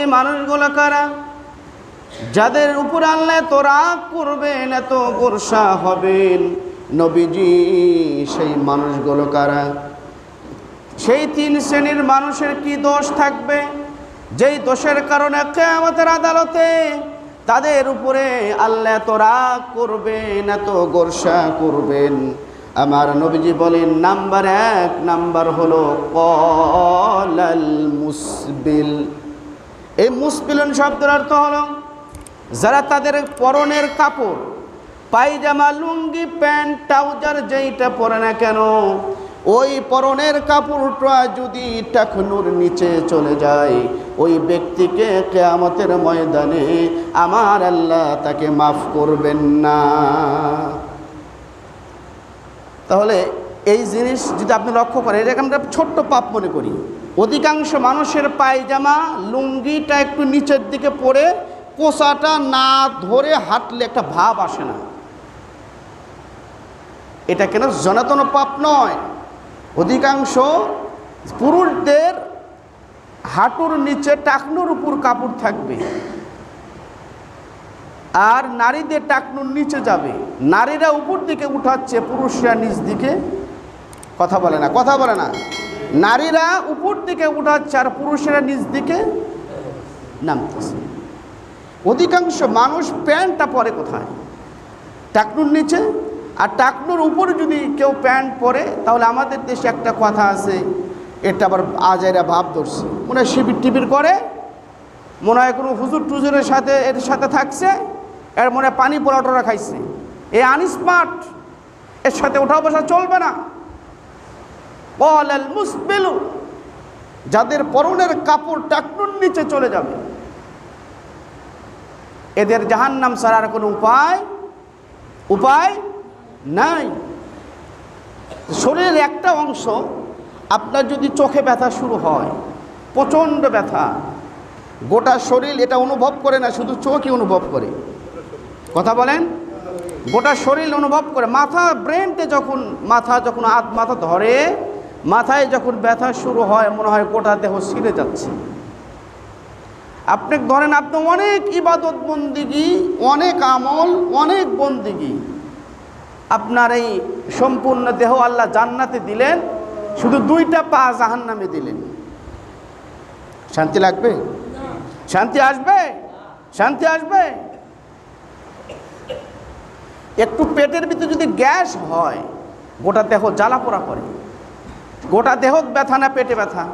ওই মানুষগুলো কারা? যাদের উপর আল্লাহ এত রাগ করবেন, এত গোরসা হবেন। নবীজি, সেই মানুষগুলো কারা? সেই তিন শ্রেণির মানুষের কি দোষ থাকবে? যেই দোষের কারণে কেয়ামতের আদালতে তাদের উপরে আল্লাহ এত রাগ করবেন, এত গোরসা করবেন। আমার নবীজি বলেন, নাম্বার এক, নাম্বার হলো, কলাল মুসবিল। এই মুসবিলন শব্দের অর্থ হলো, যারা তাদের পরনের কাপড়, পায়জামা, লুঙ্গি, প্যান্ট, ট্রাউজার যেইটা পরে না কেন, ওই পরনের কাপড়টা যদি টাকনুর নিচে চলে যায়, ওই ব্যক্তিকে কেয়ামতের ময়দানে আমার আল্লাহ তাকে মাফ করবেন না। তাহলে এই জিনিস যদি আপনি লক্ষ্য করেন এটাকে আমরা ছোট্ট পাপ মনে করি। অধিকাংশ মানুষের পায়জামা লুঙ্গিটা একটু নিচের দিকে পড়ে কোষাটা না ধরে হাঁটলে একটা ভাব আসে না। এটা কেন জনাতন পাপ নয়? অধিকাংশ পুরুষদের হাঁটুর নিচে টাকনুর উপর কাপড় থাকবে আর নারীদের টাকনুর নিচে যাবে। নারীরা উপর দিকে উঠাচ্ছে, পুরুষরা নিচ দিকে। কথা বলে না, কথা বলে না। নারীরা উপর দিকে উঠাচ্ছে আর পুরুষেরা নিচ দিকে নামতেছে। অধিকাংশ মানুষ প্যান্টটা পরে কোথায়? টাকনুর নিচে। আর টাকনুর উপরে যদি কেউ প্যান্ট পরে, তাহলে আমাদের দেশে একটা কথা আছে, এটা আবার আজাইরা ভাব ধরছে। মনে হয় শিবির টিবির করে, মনে হয় কোনো হুজুর টুজুরের সাথে, এর সাথে থাকছে, এর মনে হয় পানি পোলাটোরা খাইছে। এ আনস্মার্ট, এর সাথে ওঠা বসা চলবে না। বল মুসবিলু, যাদের পরনের কাপড় টাকনুর নিচে চলে যাবে। এদের জাহান্নাম সারার কোনো উপায় উপায় নাই। শরীরের একটা অংশ আপনার যদি চোখে ব্যথা শুরু হয়, প্রচণ্ড ব্যথা, গোটা শরীর এটা অনুভব করে না, শুধু চোখই অনুভব করে। কথা বলেন? গোটা শরীর অনুভব করে। মাথা ব্রেনতে যখন মাথা, যখন হাত, মাথা ধরে মাথায় যখন ব্যথা শুরু হয়, মনে হয় গোটা দেহ ছিঁড়ে যাচ্ছে। আপনি ধরেন, আপনি অনেক ইবাদত বন্দিগি, অনেক আমল, অনেক বন্দিগি। আপনার এই সম্পূর্ণ দেহ আল্লাহ জান্নাতে দিলেন, শুধু দুইটা পা জাহান নামে দিলেন। শান্তি লাগবে? শান্তি আসবে? শান্তি আসবে? একটু পেটের ভিতরে যদি গ্যাস হয়, গোটা দেহ জ্বালা পোড়া করে। গোটা দেহ ব্যথা না পেটে ব্যথা?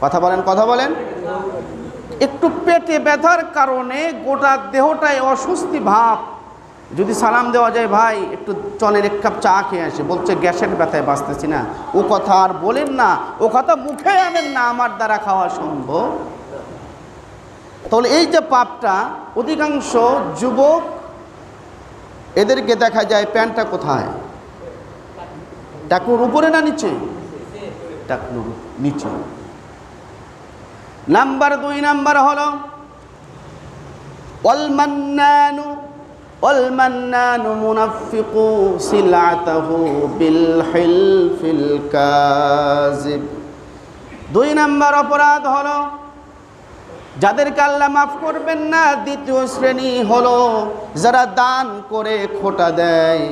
কথা বলেন কথা বলেন। একটু পেটে ব্যথার কারণে গোটা দেহটায় অস্বস্তি ভাব। যদি সালাম দেওয়া যায়, ভাই, একটু চলের এক কাপ চা খেয়ে আসে। বলছে, গ্যাসের ব্যথায় বাঁচতেছি না। ও কথা আর বলেন না। ও কথা মুখে আনেন না, আমার দ্বারা খাওয়া সম্ভব। তাহলে এই যে পাপটা, অধিকাংশ যুবক এদেরকে দেখা যায়, প্যান্টটা কোথায়? টাকুর উপরে না নিচে? টাকনুর নিচে। নাম্বার দুই, নাম্বার হল অলমান্নানু অলমান্নানু মুনাফিকু সিলাতাহু বিল হিলফিল কাজিব দুই নাম্বার অপরাধ হল, যাদেরকে আল্লাহ মাফ করবেন না, দ্বিতীয় শ্রেণি হলো, যারা দান করে খোটা দেয়।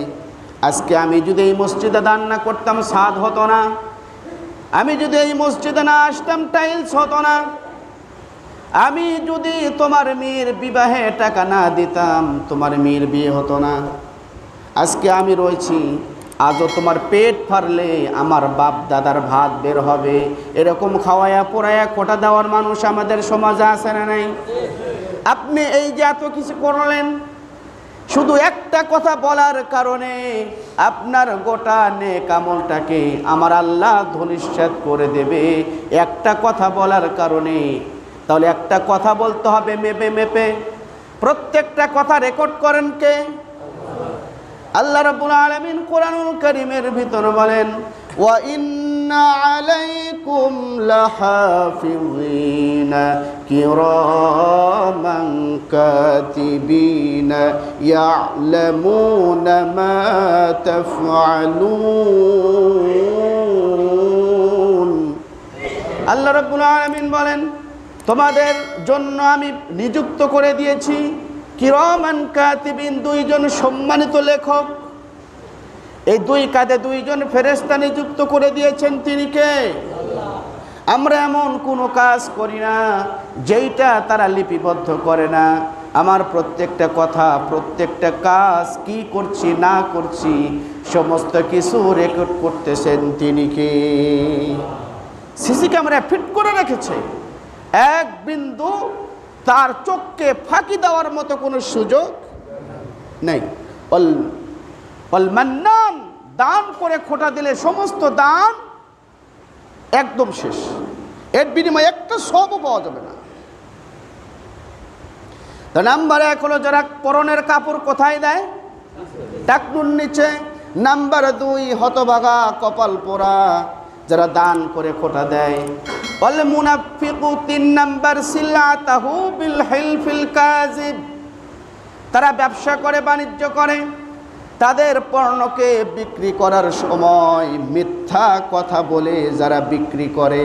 আজকে আমি যদি এই মসজিদে দান না করতাম সাদ হতো না। আমি যদি এই মসজিদে না আসতাম টাইলস হতো না। আমি যদি তোমার মেয়ের বিবাহে টাকা না দিতাম, তোমার মেয়ের বিয়ে হতো না। আজকে আমি রয়েছি, আজও তোমার পেট ফারলে আমার বাপ দাদার ভাত বের হবে। এরকম খাওয়ায়া পোড়ায়া কোটা দেওয়ার মানুষ আমাদের সমাজে আছে না নাই? আপনি এই যে এত কিছু করলেন শুধু একটা কথা বলার কারণে আপনার গোটা নে কামলটাকে আমার আল্লাহ ধনিষ্ঠ করে দেবে। একটা কথা বলার কারণে। তাহলে একটা কথা বলতে হবে মেপে মেপে। প্রত্যেকটা কথা রেকর্ড করেন কে? আল্লাহ রবুল আলমিন কোরআনুল করিমের ভিতর বলেন কাতিবিনা ইয়ালামুনা মা তাফআলুন আল্লাহ রাব্বুল আলামিন বলেন, তোমাদের জন্য আমি নিযুক্ত করে দিয়েছি কিরমান কাতিবিন দুইজন সম্মানিত লেখক এই দুই কাঁধে দুইজন ফেরেস্তা নিযুক্ত করে দিয়েছেন তিনি কে? আমরা এমন কোনো কাজ করি না, যেইটা তারা লিপিবদ্ধ করে না। আমার প্রত্যেকটা কথা, প্রত্যেকটা কাজ কি করছি, না করছি, সমস্ত কিছু রেকর্ড করতেছেন তিনি কে? সিসি ক্যামেরা ফিট করে রেখেছে। এক বিন্দু তার চোখকে ফাঁকি দেওয়ার মতো কোনো সুযোগ নেই। মান্নান, দান করে খোটা দিলে সমস্ত দান একদম শেষ। এর বিনিময়ে একটা সবও পাওয়া যাবে না। নাম্বার এক হলো, যারা পরনের কাপড় কোথায় দেয়? টাকনুর নিচে। নাম্বার দুই, হতভাগা কপাল পোড়া, যারা দান করে খোটা দেয়। বলে, মুনাফিকু তিন নাম্বার সিল্লাতাহু বিল হিলফিল কাজিব। তারা ব্যবসা করে, বাণিজ্য করে। তাদের পণ্যকে বিক্রি করার সময় মিথ্যা কথা বলে যারা বিক্রি করে।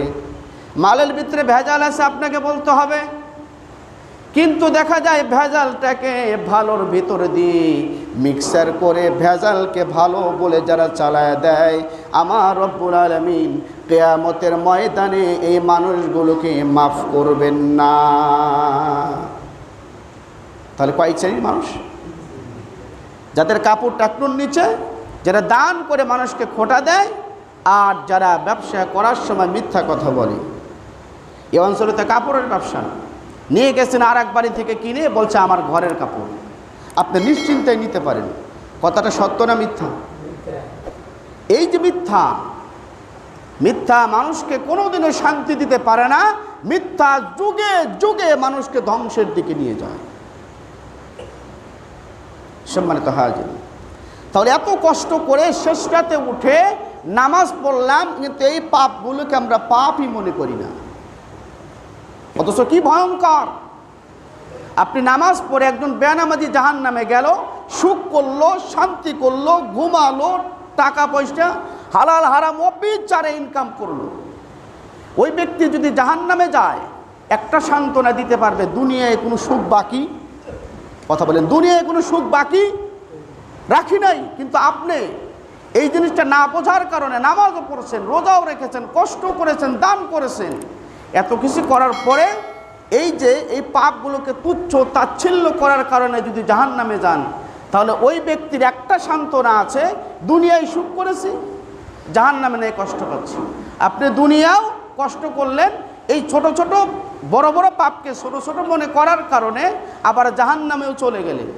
মালের ভিতরে ভেজাল আছে আপনাকে বলতে হবে। কিন্তু দেখা যায় ভেজালটাকে ভালোর ভিতর দিয়ে মিক্সার করে ভেজালকে ভালো বলে যারা চালায় দেয়, আমার রব্বুল আলমিন কেয়ামতের ময়দানে এই মানুষগুলোকে মাফ করবেন না। তাহলে কয় শ্রেণির মানুষ? যাদের কাপড় টাকনুর নিচে, যারা দান করে মানুষকে খোটা দেয়, আর যারা ব্যবসা করার সময় মিথ্যা কথা বলে। এ অঞ্চলে তো কাপড়ের ব্যবসা। নিয়ে গেছেন আর এক বাড়ি থেকে কিনে, বলছে আমার ঘরের কাপড়। আপনি নিশ্চিন্তায় নিতে পারেন। কথাটা সত্য না মিথ্যা? এই যে মিথ্যা মিথ্যা মানুষকে কোনোদিনও শান্তি দিতে পারে না, মিথ্যা যুগে যুগে মানুষকে ধ্বংসের দিকে নিয়ে যায়। সম্মানিত হাজির। তাহলে এত কষ্ট করে শেষটাতে উঠে নামাজ পড়লাম, কিন্তু এই পাপগুলোকে আমরা পাপই মনে করি না। অথচ কি ভয়ঙ্কর! আপনি নামাজ পড়ে একজন বেনামাজি জাহান নামে গেল, সুখ করল, শান্তি করল, ঘুমালো, টাকা পয়সা, হালাল, হারাম, অবিচারে ইনকাম করল। ওই ব্যক্তি যদি জাহান নামে যায়, একটা সান্ত্বনা দিতে পারবে, দুনিয়ায় কোনো সুখ বাকি কথা বলেন, দুনিয়ায় কোনো সুখ বাকি রাখি নাই, কিন্তু আপনি এই জিনিসটা না বোঝার কারণে নামাজও পড়েছেন, রোজাও রেখেছেন, কষ্ট করেছেন, দান করেছেন। এত কিছু করার পরে এই যে এই পাপগুলোকে তুচ্ছ তাচ্ছিল্য করার কারণে যদি জাহান নামে যান, তাহলে ওই ব্যক্তির একটা সান্ত্বনা আছে, দুনিয়ায় সুখ করেছি জাহান নামে নেই, কষ্ট পাচ্ছি। আপনি দুনিয়াও কষ্ট করলেন এই ছোট ছোট বড় বড় পাপকে ছোট ছোট মনে করার কারণে আবার জাহান নামেও চলে গেলেন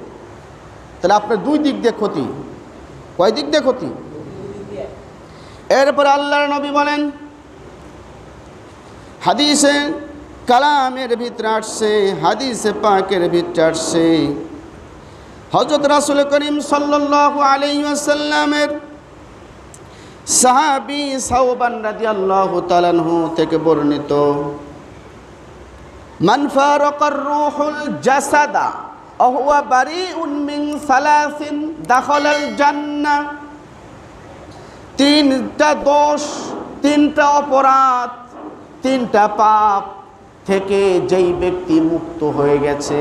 তাহলে আপনার দুই দিক দিয়ে ক্ষতি। কয় দিক দিয়ে ক্ষতি? এরপর আল্লাহর নবী বলেন, হাদিসে কালামের ভিতরে আসছে, হাদিসে পাকের ভিতরে আসছে। হজরত রাসুল করিম সাল্লাল্লাহু আলাইহি সাহাবী সাওবান রাদিয়াল্লাহু তাআলাহু থেকে বর্ণিত, মান ফারাকার রূহুল জাসাদা, অহুয়া বারিউন মিন সালাসিন দাখালাল জান্নাহ তিনটা দোষ, তিনটা অপরাধ, তিনটা পাপ থেকে যেই ব্যক্তি মুক্ত হয়ে গেছে,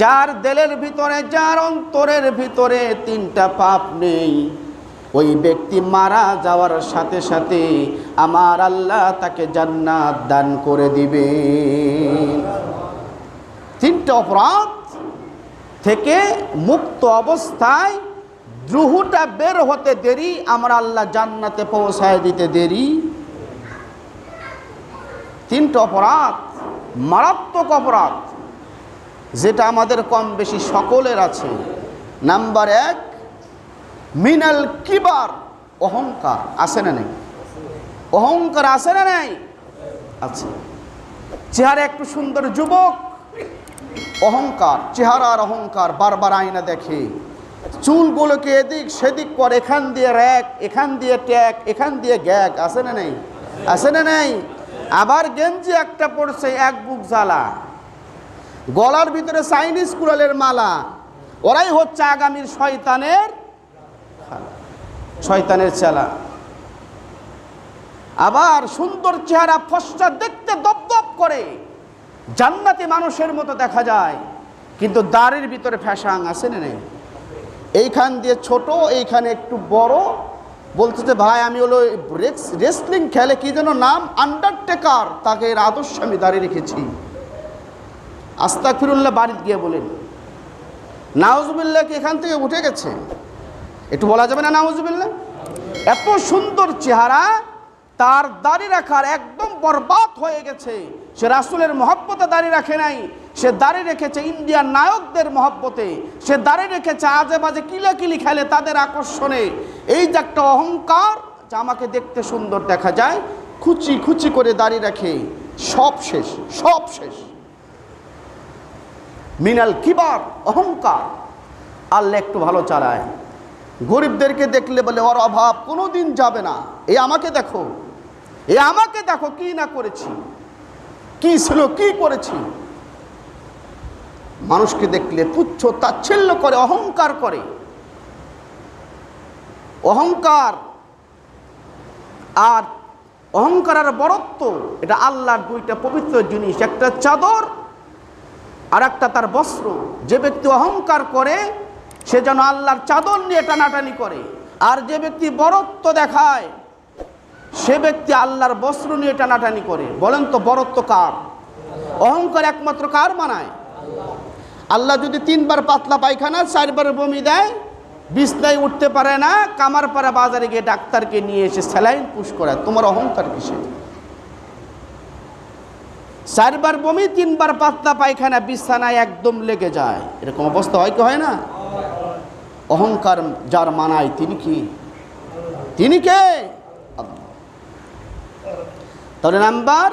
যার দেলের ভিতরে, যার অন্তরের ভিতরে তিনটা পাপ নেই। ওই ব্যক্তি মারা যাওয়ার সাথে সাথে আমার আল্লাহ তাকে জান্নাত দান করে দিবে। তিনটা অপরাধ থেকে মুক্ত অবস্থায় দ্রুহুটা বের হতে দেরি, আমরা আল্লাহ জান্নাতে পৌঁছায় দিতে দেরি। তিনটা অপরাধ, মারাত্মক অপরাধ, যেটা আমাদের কম বেশি সকলের আছে। নাম্বার এক মিনাল কিবার। অহংকার, আছে না নেই? অহংকার আছে না নেই? আছে। চেহারা একটু সুন্দর যুবক, অহংকার, চেহারার অহংকার বারবার আয়না দেখে। চুলগুলোকে এদিক, সেদিক করে, এখান দিয়ে র্যাক, এখান দিয়ে ট্যাক, এখান দিয়ে গ্যাগ আছে না নেই? আছে না নেই? আবার গেঞ্জি একটা পড়ছে এক বুক জ্বালা। গলার ভিতরে চাইনিজ কুড়ালের মালা। ওরাই হচ্ছে আগামীর শয়তানের শয়তানের চালা। আবার সুন্দর চেহারা ফসটা দেখতে দপদপ করে। জান্নাতি মানুষের মতো দেখা যায়, কিন্তু দাড়ির ভিতরে ফ্যাশাং আছে না এইখান দিয়ে ছোট, এইখানে একটু বড়। বলতেছে, ভাই, আমি হলো রেসলিং খেলে কি যেন নাম আন্ডারটেকার, তাকে এর আদর্শ আমি দাঁড়িয়ে রেখেছি। আস্তা ফিরুল্লাহ বাড়িতে গিয়ে বলেন, নাউজুবিল্লাহ কি এখান থেকে উঠে গেছে? একটু বলা যাবে না নাউজুবিল্লাহ এত সুন্দর চেহারা, তার দাড়ি রাখার একদম বরবাদ হয়ে গেছে। সে রাসুলের মহব্বতে দাড়ি রাখে নাই, সে দাড়ি রেখেছে ইন্ডিয়ার নায়কদের মহব্বতে, সে দাড়ি রেখেছে আজে বাজে কিলাকিলি খেলে তাদের আকর্ষণে। এই যে একটা অহংকার, যা আমাকে দেখতে সুন্দর দেখা যায়, খুচি খুচি করে দাড়ি রাখে। সব শেষ সব শেষ। মিনাল কিবার, অহংকার। আল্লাহ একটু ভালো চালায়। গরিবদেরকে দেখলে বলে, ওর অভাব কোনো দিন যাবে না। এ আমাকে দেখো। এ আমাকে দেখো কি না করেছি। কি ছিল, কি করেছি? মানুষকে দেখলে তুচ্ছ তাচ্ছিল্য করে, অহংকার করে। অহংকার আর অহংকার আর বরত্ব, এটা আল্লাহর দুইটা পবিত্র জিনিস। একটা চাদর আর একটা তার বস্ত্র। যে ব্যক্তি অহংকার করে সে যেন আল্লাহর চাদর নিয়ে টানাটানি করে। আর যে ব্যক্তি বরত্ব দেখায়, সে ব্যক্তি আল্লাহর বস্ত্র নিয়ে টানাটানি করে। বলেন তো বরত্ব কার? অহংকার একমাত্র কার মানায়? আল্লাহ যদি তিনবার পাতলা পায়খানা, চারবার বমি দেয়, বিছনায় উঠতে পারে না, কামারপাড়া বাজারে গিয়ে ডাক্তারকে নিয়ে এসে স্যালাইন পুশ করায় তোমার অহংকার কিসে চারবার বমি, তিনবার পাতলা পায়খানা, বিছানায় একদম লেগে যায়। এরকম অবস্থা হয় কি হয় না? অহংকার যার মানায় তিনি কি? তিনি কে? তাহলে নাম্বার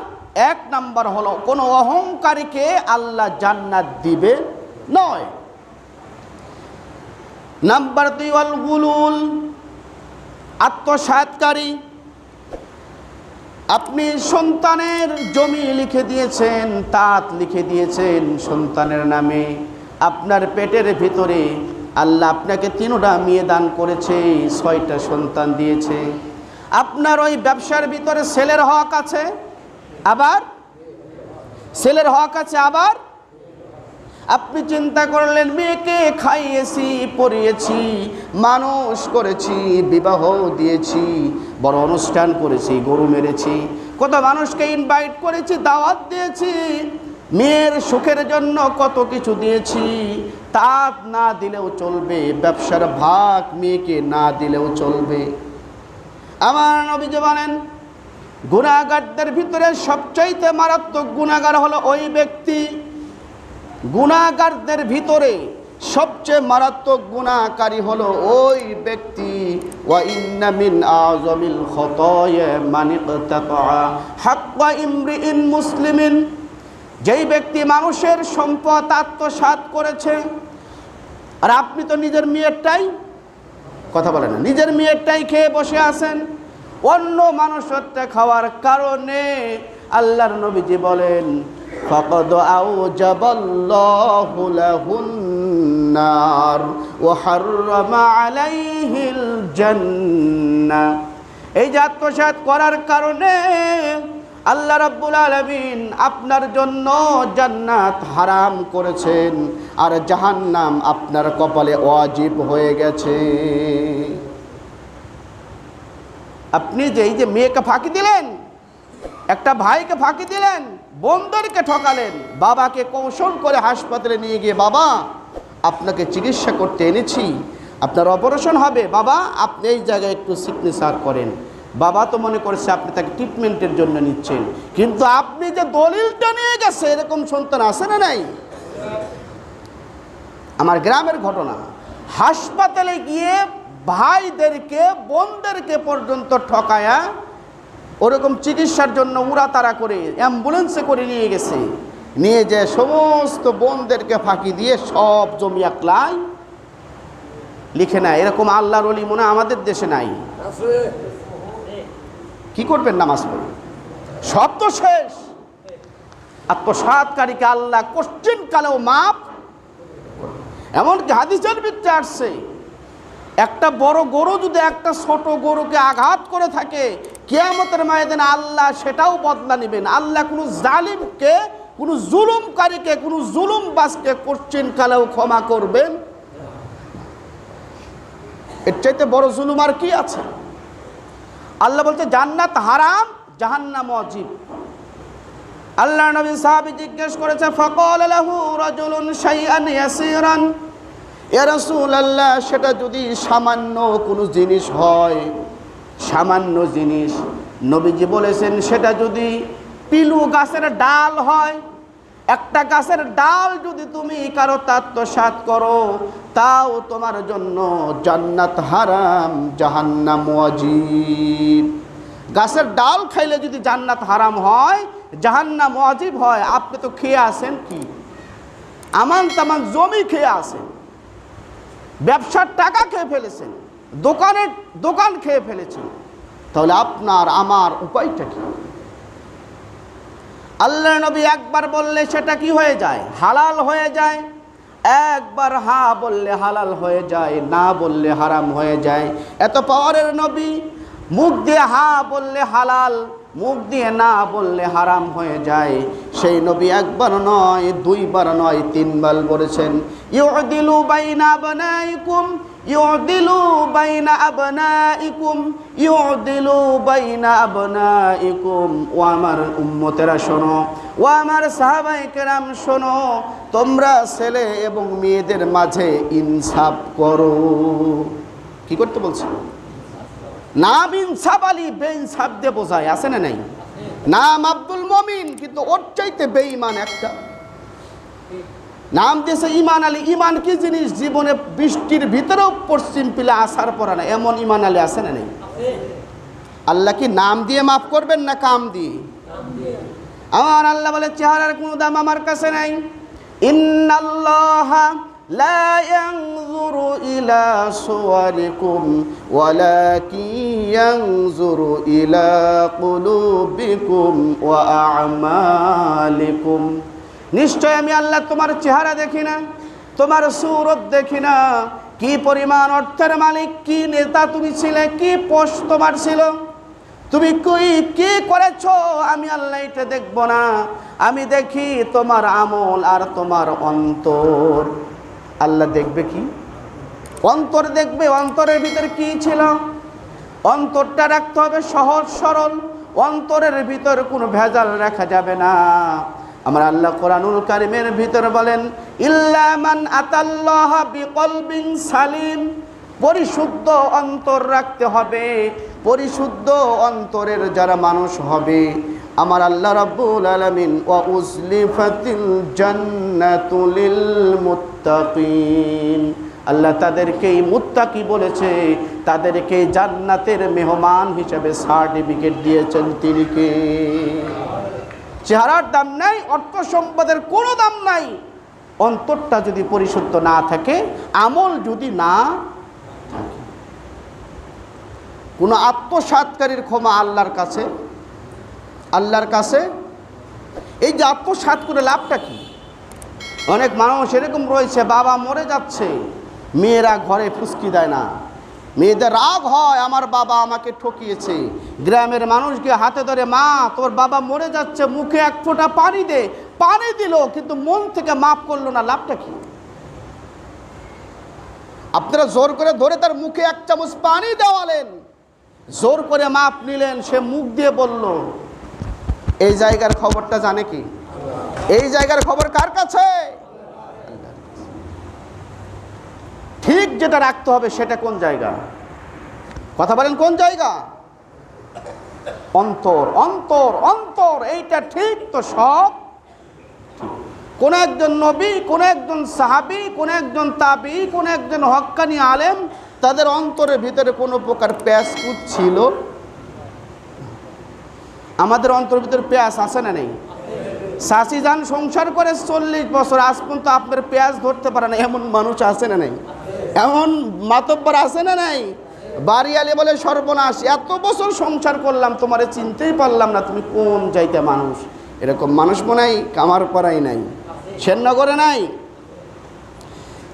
এক নাম্বার হলো, কোনো অহংকারীকে আল্লাহ জান্নাত দিবে নয়। নাম্বার দুই অল গুলুল আত্মসাতকারী আপনি সন্তানের জমি লিখে দিয়েছেন, তাঁত লিখে দিয়েছেন সন্তানের নামে। আপনার পেটের ভিতরে আল্লাহ আপনাকে তিনটা মেয়ে দান করেছে, ছয়টা সন্তান দিয়েছে। আপনার ওই ব্যবসার ভিতরে সেলের হক আছে? আবার? সেলের হক আছে আবার? আপনি চিন্তা করলেন, মেয়েকে খাইয়েছি পরিয়েছি মানুষ করেছি, বিবাহ দিয়েছি, বড় অনুষ্ঠান করেছি, গরু মেরেছি, কত মানুষকে ইনভাইট করেছি, দাওয়াত দিয়েছি। মেয়ের সুখের জন্য কত কিছু দিয়েছি তা না দিলেও চলবে, ব্যবসার ভাগ মেয়েকে না দিলেও চলবে। আমার নবীজি বলেন গুণাগারদের ভিতরে সবচাইতে মারাত্মক গুণাগার হলো ওই ব্যক্তি। গুণাগারদের ভিতরে সবচেয়ে মারাত্মক গুণাকারী হলো ওই ব্যক্তি। মিন মান মুসলিমিন। যেই ব্যক্তি মানুষের সম্পদ আত্মসাত করেছে, আর আপনি তো নিজের মেয়েরটাই, কথা বলেন নিজের মেয়েরটাই খেয়ে বসে আছেন, অন্য মানুষেরটা খাওয়ার কারণে আল্লাহর নবীজি বলেন, ফকদ আউ জবল্লাহুলাহুন্নার ও এই যে আত্মসাত করার কারণে আল্লাহ রাব্বুল আলামিন আপনার জন্য জান্নাত হারাম করেছেন আর জাহান্নাম আপনার কপালে ওয়াজিব হয়ে গেছে। আপনি যে এই যে মেয়েকে ফাঁকি দিলেন, একটা ভাইকে ফাঁকি দিলেন বোনদেরকে ঠকালেন, বাবাকে কৌশল করে হাসপাতালে নিয়ে গিয়ে, বাবা, আপনাকে চিকিৎসা করতে এনেছি, আপনার অপারেশন হবে, বাবা, আপনি এই জায়গায় একটু সিগনেচার করেন। বাবা তো মনে করছে আপনি তাকে ট্রিটমেন্টের জন্য নিচ্ছেন। কিন্তু আপনি যে দলিলটা নিয়ে গেছে এরকম সন্তান আছে না নাই? আমার গ্রামের ঘটনা, হাসপাতালে গিয়ে ভাইদেরকে, বোনদেরকে পর্যন্ত ঠকায়া ওরকম চিকিৎসার জন্য উড়াতারা করে অ্যাম্বুলেন্সে করে নিয়ে গেছে। নিয়ে যে সমস্ত বোনদেরকে ফাঁকি দিয়ে সব জমি একলাই লিখে নেয়। এরকম আল্লাহর অলি মনে আমাদের দেশে নাই। কি করবেন নামাজ পড়ে? সব তো শেষ। আত্মসাতকারীকে আল্লাহ কোশ্চিন কালেও মাপ এমনকি হাদিসের ভিতরে আসছে, একটা বড় গরু যদি একটা ছোট গরুকে আঘাত করে থাকে, কেয়ামতের ময়দানে আল্লাহ সেটাও বদলা নেবেন। আল্লাহ কোনো জালিমকে, কোনো জুলুমকারীকে, কোনো জুলুম বাসকে কোশ্চিন কালেও ক্ষমা করবেন। এর চাইতে বড় জুলুম আর কি আছে? আল্লাহ বলছে, জান্নাত হারাম, জাহান্নাম অজীব। আল্লাহ নবী সাহাবী জিজ্ঞেস করেছে, ফকল লাহু রাজুলুন শাইআন ইয়াসিরান? ইয়া রাসূলুল্লাহ, সেটা যদি সামান্য কোনো জিনিস হয়, সামান্য জিনিস, নবীজি বলেছেন, সেটা যদি পিলু গাছের ডাল হয় একটা গাছের ডাল যদি তুমি কারও তাত্মসাত করো, তাও তোমার জন্য জান্নাত হারাম, জাহান্নাম ওয়াজিব। গাছের ডাল খাইলে যদি জান্নাত হারাম হয়, জাহান্নাম ওয়াজিব হয়, আপনি তো খেয়ে আসেন কি? আমান তামান জমি খেয়ে আসেন ব্যবসার টাকা খেয়ে ফেলেছেন। দোকানের দোকান খেয়ে ফেলেছেন। তাহলে আপনার, আমার উপায়টা কি? আল্লাহ নবী একবার বললে সেটা কি হয়ে যায়? হালাল হয়ে যায়। একবার হা বললে হালাল হয়ে যায়, না বললে হারাম হয়ে যায়। এত পাওয়ারের নবী, মুখ দিয়ে হা বললে হালাল, মুখ দিয়ে না বললে হারাম হয়ে যায়। সেই নবী একবার নয়, দুইবার নয়, তিনবার বলেছেন, ইউদিলু বাইনা বানাইকুম বাইনা আবনাইকুম, ইউদিলু বাইনা আবনাইকুম। ও আমার উম্মতেরা শোনো, ও আমার সাহাবাই কেরাম শোনো, তোমরা ছেলে এবং মেয়েদের মাঝে ইনসাফ করো। কি করতে বলছো? নাম ইনসাফ আলী বেইনসাফ দিয়ে বোঝায়, আছে না নাই? নাম আব্দুল মমিন, কিন্তু ওর চাইতে বেঈমান একটা। নাম দিয়েছে ইমান আলী ইমান কি জিনিস জীবনে বৃষ্টির ভিতরেও পশ্চিম পিলে আসার পরে না এমন ইমান আলী আছে না নেই আল্লাহ কি নাম দিয়ে মাফ করবেন না কাম দিয়ে আমার আল্লাহ বলে চেহারার কোনো দাম আমার কাছে নাই ইন্নাল্লাহ لا ينظر إلى صوركم ولكن ينظر إلى قلوبكم وأعمالكم নিশ্চয় আমি আল্লাহ তোমার চেহারা দেখি না, তোমার সুরত দেখি না। কি পরিমাণ অর্থের মালিক, কি নেতা তুমি ছিলে, কি পোস্ট তোমার ছিল? তুমি কই, কি করেছ? আমি আল্লাহ এটা দেখব না। আমি দেখি তোমার আমল আর তোমার অন্তর। আল্লাহ দেখবে কি? অন্তর দেখবে, অন্তরের ভিতরে কি ছিল? অন্তরটা রাখতে হবে সহজ সরল। অন্তরের ভিতর কোনো ভেজাল রাখা যাবে না। আমার আল্লাহ কোরআনুল কারিমের ভিতর বলেন ইল্লামান আতাল্লাহ বিকলবিন সালিম। পরিশুদ্ধ অন্তর রাখতে হবে, পরিশুদ্ধ অন্তরের যারা মানুষ হবে, আমার আল্লাহ রাব্বুল আলামিন, ওয়া উজলিফাতিল জান্নাতুলিল মুত্তাকিন। আল্লাহ তাদেরকেই মুত্তাকি বলেছে, তাদেরকে জান্নাতের মেহমান হিসেবে সার্টিফিকেট দিয়েছেন তিনি কে? চেহারার দাম নাই, অর্থ সম্পদের কোনো দাম নাই। অন্তরটা যদি পরিশুদ্ধ না থাকে, আমল যদি না থাকে। কোনো আত্মসাতকারীর ক্ষমা আল্লাহর কাছে আল্লাহর কাছে। এই যে আত্মসাত করে লাভটা কি? অনেক মানুষ এরকম রয়েছে, বাবা মরে যাচ্ছে, মেয়েরা ঘরে ফুসকি দেয় না। মেয়েদের রাগ হয়, আমার বাবা আমাকে ঠকিয়েছে। গ্রামের মানুষকে হাতে ধরে, মা, তোর বাবা মরে যাচ্ছে, মুখে এক ফোঁটা পানি দে। পানি দিল, কিন্তু মন থেকে মাফ করল না, লাভটা কি? আপনারা জোর করে ধরে তার মুখে এক চামচ পানি দেওয়ালেন। জোর করে মাপ নিলেন, সে মুখ দিয়ে বলল, এই জায়গার খবরটা জানে কি? এই জায়গার খবর কার কাছে? ঠিক যেটা রাখতে হবে সেটা কোন জায়গা? কথা বলেন কোন জায়গা? অন্তর অন্তর অন্তর, এইটা ঠিক তো সব? কোন একজন নবী, কোন একজন সাহাবি, কোন একজন তাবি, কোন একজন হক্কানি আলেম, তাদের অন্তরের ভিতরে কোনো প্রকার প্যাস ছিল আমাদের অন্তরের ভিতরে প্যাস আছে না নেই? শাশি যান সংসার করে চল্লিশ বছর, আজ পর্যন্ত আপনার পেঁয়াজ ধরতে পারে না, এমন মানুষ আছে না নাই? এমন মাতব্বর আছে না নাই? বাড়িয়ালি বলে, সর্বনাশ, এত বছর সংসার করলাম, তোমারে চিনতেই পারলাম না, তুমি কোন যাইতে মানুষ? এরকম মানুষ মনে কামার পাড়াই নাই। সেনগরে নাই।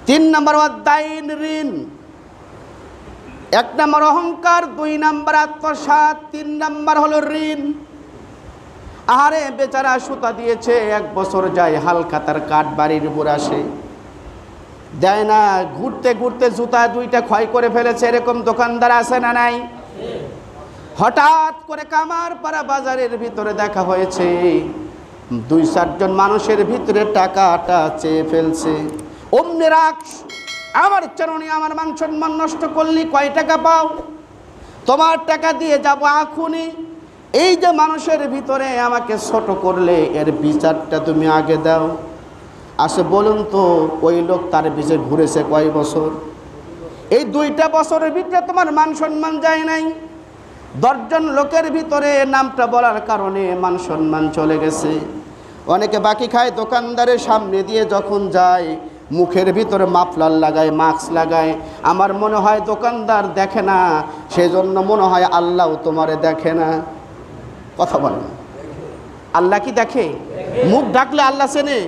তিন নম্বর অধ্যায়ন ঋণ। এক নম্বর অহংকার, দুই নম্বর আত্মসাত তিন নম্বর হলো ঋণ। আহারে, বেচারা সুতা দিয়েছে, এক বছর যায় হালকা তার কাঠ বাড়ির উপর আসে। দেয় না, ঘুরতে ঘুরতে জুতা দুইটা ক্ষয় করে ফেলেছে, এরকম দোকানদার আছে না নাই? হঠাৎ করে কামার পাড়া বাজারের ভিতরে দেখা হয়েছে, দুই চারজন মানুষের ভিতরে টাকাটা চেয়ে ফেলছে। অমনি রাখ আমার চরণে আমার মান নষ্ট করলি, কয় টাকা পাও? তোমার টাকা দিয়ে যাব আখুনি এই যে মানুষের ভিতরে আমাকে ছোট করলে, এর বিচারটা তুমি আগে দাও। আসে বলুন তো, ওই লোক তার পিছে ঘুরেছে কয় বছর? এই দুইটা বছরের ভিতরে তোমার মান সম্মান যায় নাই। দশজন লোকের ভিতরে নামটা বলার কারণে মান সম্মান চলে গেছে। অনেকে বাকি খায় দোকানদারের সামনে দিয়ে যখন যায়, মুখের ভিতরে মাফলার লাগায়, মাস্ক লাগায়। আমার মনে হয় দোকানদার দেখে না, সেজন্য মনে হয় আল্লাহ তোমারে দেখে না। কথা বলেন। আল্লাহ কি দেখে? মুখ ডাকলে আল্লাহ চেনে?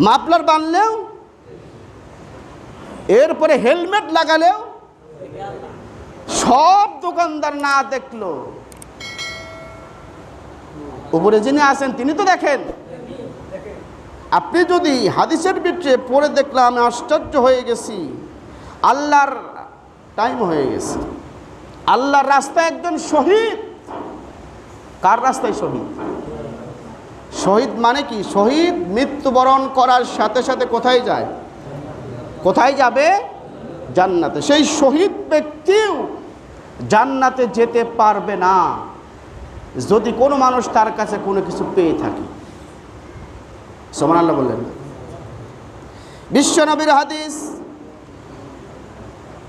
মাফলার বানলেও, এরপরে হেলমেট লাগালেও, সব দোকানদার না দেখল। উপরে যিনি আছেন, তিনি তো দেখেন। আপনি যদি হাদিসের ভিতরে পড়ে দেখলাম, আমি আশ্চর্য হয়ে গেছি। আল্লাহর টাইম হয়ে গেছে। আল্লাহর রাস্তায় একজন শহীদ। কার রাস্তায় শহীদ? শহীদ মানে কি? শহীদ মৃত্যুবরণ করার সাথে সাথে কোথায় যায়? কোথায় যাবে? জান্নাতে। সেই শহীদ ব্যক্তিও জান্নাতে যেতে পারবে না। যদি কোনো মানুষ তার কাছে কোনো কিছু পেয়ে থাকে। সোমান আল্লাহ বললেন বিশ্বনবীর হাদিস।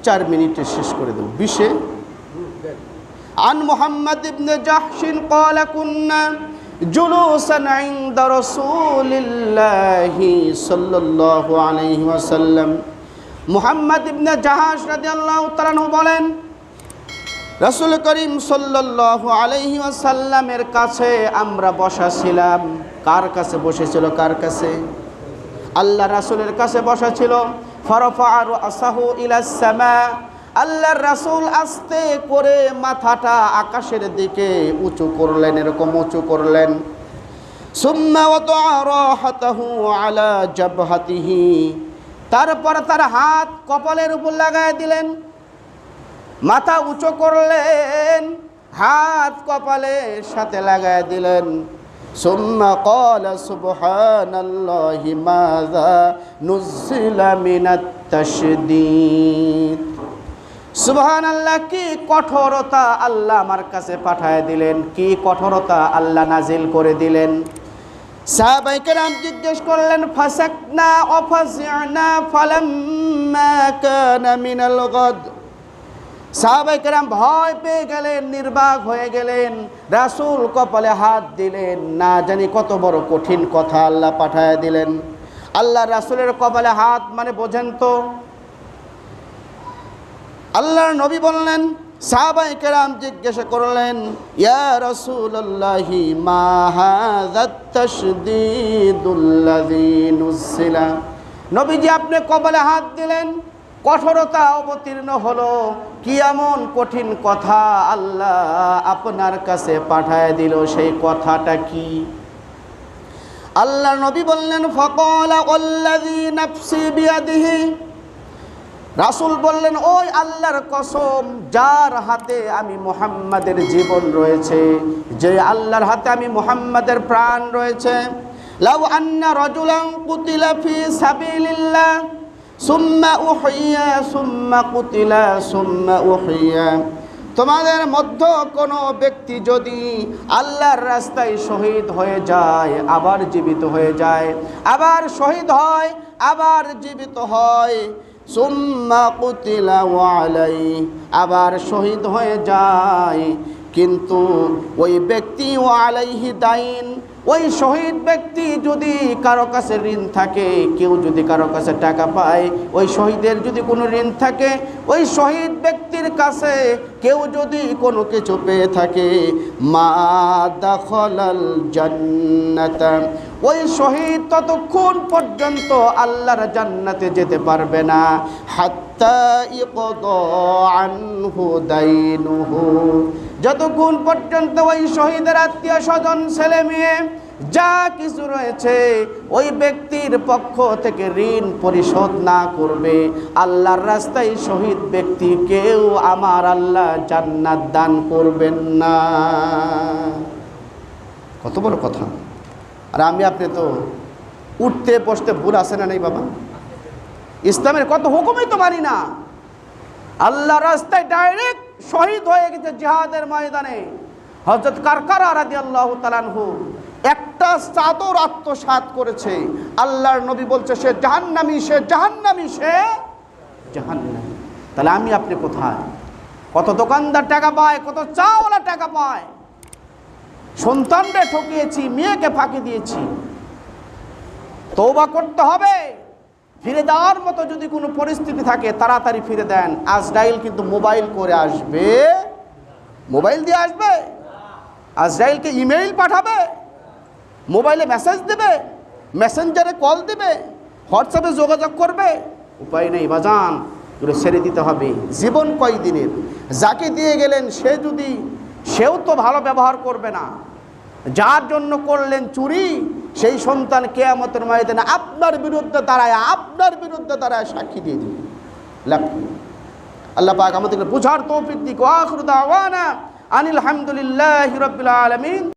চার মিনিটে শেষ করে দেব। বিশে আন মোহাম্মদ ইবনে জাহসিন কলা কুন্না জুলুসান ইনদা রাসূলিল্লাহি সাল্লাল্লাহু আলাইহি ওয়াসাল্লাম। মুহাম্মদ ইবনে জাহাশ রাদিয়াল্লাহু তাআলা বলেন, রাসূল করিম সাল্লাল্লাহু আলাইহি ওয়াসাল্লামের কাছে আমরা বসা ছিলাম কার কাছে বসেছিল, কার কাছে? আল্লাহ রাসূলের কাছে বসা ছিল ফরফা আর আসাহু ইলা সামা। আল্লাহর রাসূল আস্তে করে মাথাটা আকাশের দিকে উঁচু করলেন এরকম উঁচু করলেন সুম্মা ওয়াদা রাহাতাহু আলা জাবহাতিহি তারপর তার হাত কপালের উপর লাগায় দিলেন মাথা উঁচু করলেন হাত কপালের সাথে লাগায় দিলেন ثم قال سبحان الله ماذا نزل من التشديد সুবহান আল্লাহ কি কঠোরতা আল্লাহ আমার কাছে পাঠায় দিলেন? কি কঠোরতা আল্লাহ নাজিল করে দিলেন? সাহাবাইকেরাম জিজ্ঞেস করলেন, ফাসাকনা অফাসিনা ফালাম্মা কানা মিনাল গদ। সাহাবাইকেরাম ভয় পেয়ে গেলেন, নির্বাক হয়ে গেলেন, রাসূল কপালে হাত দিলেন, না জানি কত বড় কঠিন কথা আল্লাহ পাঠায় দিলেন। আল্লাহ রাসূলের কপালে হাত মানে বোঝেন তো? আল্লাহর নবী বললেন সাহাবাই কেরাম জিজ্ঞাসা করলেন, ইয়া রাসূলুল্লাহি, মা হাযাত তাশদীদুল্লাযী নবীজি আপনি কপালে হাত দিলেন, কঠোরতা অবতীর্ণ হলো, কি এমন কঠিন কথা আল্লাহ আপনার কাছে পাঠায় দিল, সেই কথাটা কি? আল্লাহ নবী বললেন, ফকলা আল্লাযী নাফসি বিয়াদিহি রাসূল বললেন, ওই আল্লাহর কসম, যার হাতে আমি মুহাম্মাদের জীবন রয়েছে, যে আল্লাহর হাতে আমি মুহাম্মাদের প্রাণ রয়েছে, লাউ আন্না রাজুলান কুতিলা ফি সাবিলিল্লাহ, সুম্মা উহিয়া, সুম্মা কুতিলা, সুম্মা উহিয়া। তোমাদের মধ্য কোনো ব্যক্তি যদি আল্লাহর রাস্তায় শহীদ হয়ে যায়, আবার জীবিত হয়ে যায়, আবার শহীদ হয়, আবার জীবিত হয় সুম্মা কুতিলা ওয়ালাই আবার শহীদ হয়ে যায়। কিন্তু ওই ব্যক্তি ও আলাইহি দাইন ওই শহীদ ব্যক্তি যদি কারও কাছে ঋণ থাকে, কেউ যদি কারও কাছে টাকা পায়, ওই শহীদের যদি কোনো ঋণ থাকে, ওই শহীদ ব্যক্তির কাছে কেউ যদি কোনো কিছু পেয়ে থাকে, মা দখলাল জান্নাতা। ওই শহীদ ততক্ষণ পর্যন্ত আল্লাহর জান্নাতে যেতে পারবে না। যতক্ষণ পর্যন্ত ওই শহীদের আত্মীয় স্বজন, ছেলে মেয়ে যা কিছু রয়েছে, ওই ব্যক্তির পক্ষ থেকে ঋণ পরিশোধ না করবে। আল্লাহর রাস্তায় শহীদ ব্যক্তি কেউ আমার আল্লাহ জান্নাত দান করবেন না। কত বড় কথা। আর আমি, আপনি তো উঠতে বসতে ভুল আছে না নেই বাবা? ইসলামের কত হুকুমই তো মানি না। আল্লাহ রাস্তায় ডাইরেক্ট শহীদ হয়ে গেছে জিহাদের ময়দানে। হজরত কারকারা রাজি আল্লাহ তালানহু একটা চাদর আত্মসাত করেছে। আল্লাহর নবী বলছে, সে জাহান্নামি সে জাহান্নামি সে জাহান্নামি। তাহলে আমি আপনি কোথায়? কত দোকানদার টাকা পায়, কত চাওয়ালা টাকা পায়। সন্তানরে ঠকিয়েছি, মেয়েকে ফাঁকি দিয়েছি। তৌবা করতে হবে। ফিরে দেওয়ার মতো যদি কোনো পরিস্থিতি থাকে, তাড়াতাড়ি ফিরে দেন। আজরাইল কিন্তু মোবাইল করে আসবে। মোবাইল দিয়ে আসবে। আজরাইলকে ইমেইল পাঠাবে। মোবাইলে মেসেজ দেবে মেসেঞ্জারে কল দেবে হোয়াটসঅ্যাপে যোগাযোগ করবে। উপায় নেই, বাজান, এগুলো ছেড়ে দিতে হবে। জীবন কয় দিনের যাকে দিয়ে গেলেন সে যদি, সেও তো ভালো ব্যবহার করবে না। যার জন্য করলেন চুরি, সেই সন্তান কেয়ামতের ময়দানে আপনার বিরুদ্ধে দাঁড়ায়, আপনার বিরুদ্ধে দাঁড়ায় সাক্ষী দিয়ে দিবে। আল্লাহ পাক আমাদেরকে বুঝার তৌফিক দিক। আনিল হামদুলিল্লাহ রবিল আলমিন।